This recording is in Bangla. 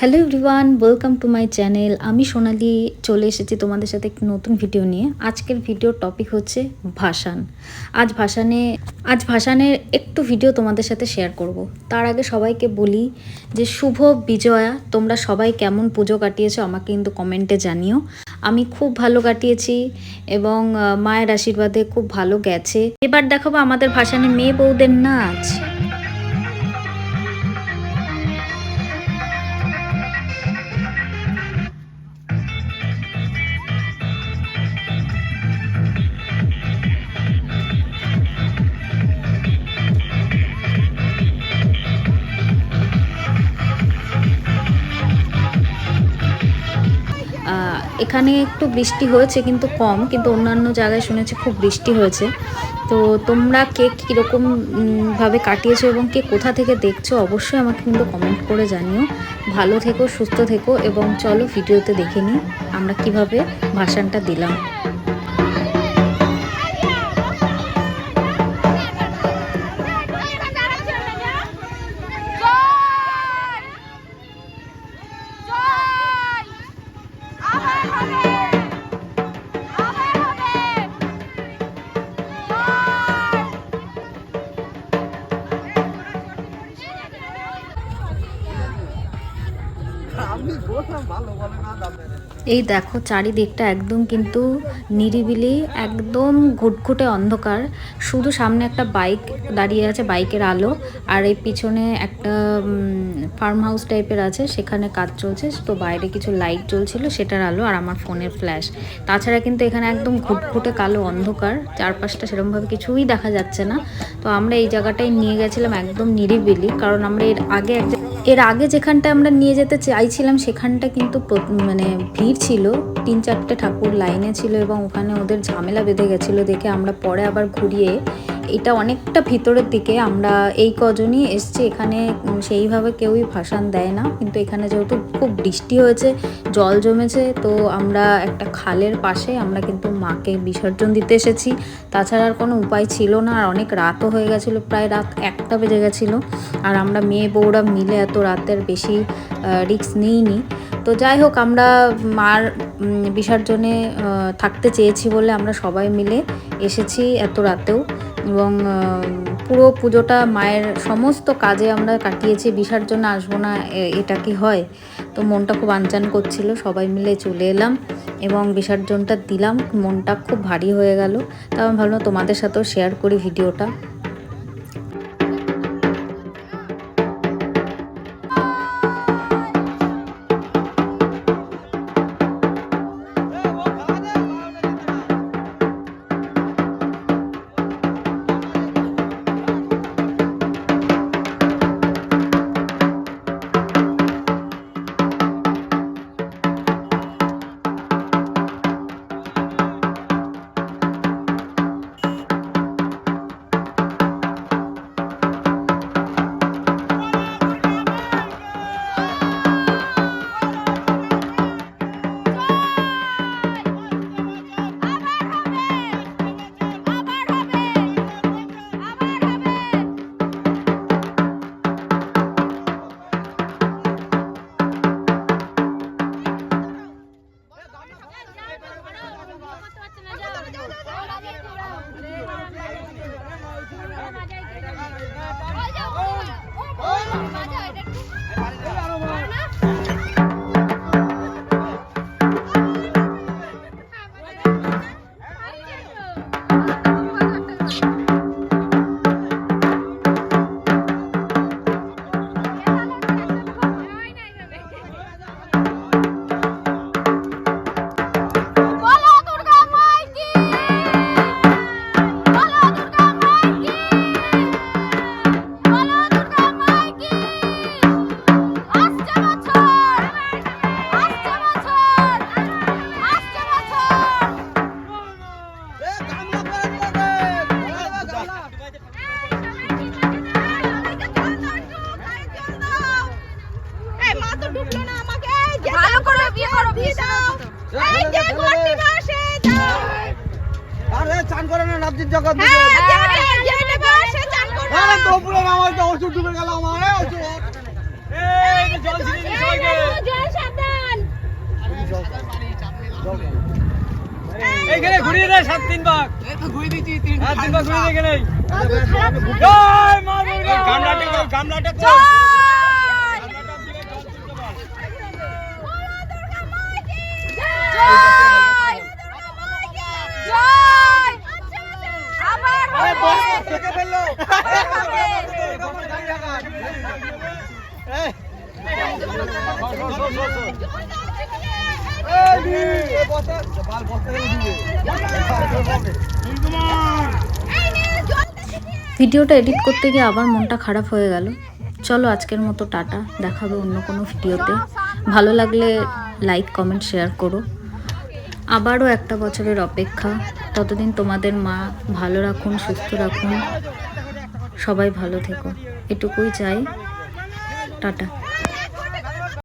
Hello everyone welcome to my channel আমি সোনালি চলে এসেছি তোমাদের সাথে একটি নতুন ভিডিও নিয়ে। আজকের ভিডিওর টপিক হচ্ছে ভাসান। আজ ভাসানে, আজ ভাসানের একটু ভিডিও তোমাদের সাথে শেয়ার করব। তার আগে সবাইকে বলি যে শুভ বিজয়া, তোমরা সবাই কেমন পুজো কাটিয়েছো আমাকে কিন্তু কমেন্টে জানিও। আমি খুব ভালো কাটিয়েছি এবং মায়ের আশীর্বাদে খুব ভালো গেছে। এবার দেখাবো আমাদের ভাসানে মেয়ে বউদের নাচ। এখানে একটু বৃষ্টি হয়েছে কিন্তু কম, কিন্তু অন্যান্য জায়গায় শুনেছি খুব বৃষ্টি হয়েছে। তো তোমরা কে কীরকম ভাবে কাটিয়েছো এবং কে কোথা থেকে দেখছ অবশ্যই আমাকে কিন্তু কমেন্ট করে জানিও। ভালো থেকো, সুস্থ থেকো এবং চলো ভিডিওতে দেখে নিই আমরা কীভাবে ভাষণটা দিলাম। ভালো বলে না দাম এই দেখো, চারিদিকটা একদম কিন্তু নিরিবিলি, একদম ঘুটঘুটে অন্ধকার। শুধু সামনে একটা বাইক দাঁড়িয়ে আছে, বাইকের আলো, আর এই পিছনে একটা ফার্ম হাউস টাইপের আছে, সেখানে কাজ চলছে। তো বাইরে কিছু লাইট জ্বলছিল, সেটার আলো, আর আমার ফোনের ফ্ল্যাশ তাছাড়া কিন্তু এখানে একদম ঘুটঘুটে কালো অন্ধকার, চারপাশটা সেরকমভাবে কিছুই দেখা যাচ্ছে না। তো আমরা এই জায়গাটায় নিয়ে গেছিলাম একদম নিরিবিলি, কারণ আমরা এর আগে এক এর আগে যেখানটা আমরা নিয়ে যেতে চাইছিলাম, সেখানটা কিন্তু মানে ভিড় ছিল, তিন চারটে ঠাকুর লাইনে ছিল এবং ওখানে ওদের ঝামেলা বেঁধে গেছিল দেখে আমরা পরে আবার ঘুরিয়ে, এটা অনেকটা ভিতরের দিকে, আমরা এই কজনই এসছি, এখানে সেইভাবে কেউই ভাসান দেয় না, কিন্তু এখানে যেহেতু খুব বৃষ্টি হয়েছে, জল জমেছে, তো আমরা একটা খালের পাশে আমরা কিন্তু মাকে বিসর্জন দিতে এসেছি, তাছাড়া আর কোনো উপায় ছিল না, আর অনেক রাতও হয়ে গেছিল, প্রায় রাত একটা বেজে গেছিল, আর আমরা মেয়ে বউরা মিলে এত রাতের বেশি রিস্ক নিইনি। তো যাই হোক, আমরা মার বিসর্জনে থাকতে চেয়েছি বলে আমরা সবাই মিলে এসেছি এত রাতেও। এবং পুরো পুজোটা মায়ের সমস্ত কাজে আমরা কাটিয়েছি। বিসর্জনে আসব না এটা কি হয়? তো মনটা খুব আনচান করছিল, সবাই মিলে চলে এলাম এবং বিসর্জনটা দিলাম। মনটা খুব ভারী হয়ে গেল। তা আমি ভাবলাম তোমাদের সাথেও শেয়ার করি ভিডিওটা। চান করে না নাবজির জগৎ হ্যাঁ পুরো আমার তো ওষুধ ডুবে গেল আমার ওষুধ। এই জল ছিনিয়ে নিয়ে সবাইকে জল সাবধান। এইখানে ঘুরিয়ে দেয় সাত তিন ভাগ। ঘুরিয়ে দিচ্ছি তিন ভাগ ঘুরিয়ে দিয়ে এখানে দাদু খারাপ জয় গামলাটা গামলাটা কই আরে বস থেকে ফেলল এই এই বসে বাল বসতে দিবে ভিডিওটা এডিট করতে গিয়ে আবার মনটা খারাপ হয়ে গেল। চলো আজকের মতো টাটা, দেখাবে অন্য কোনো ভিডিওতে। ভালো লাগলে লাইক, কমেন্ট, শেয়ার করো। আবারও একটা বছরের অপেক্ষা। ততদিন তোমাদের মা ভালো রাখুন, সুস্থ রাখুন। সবাই ভালো থেকো। এটুকুই চাই। টাটা।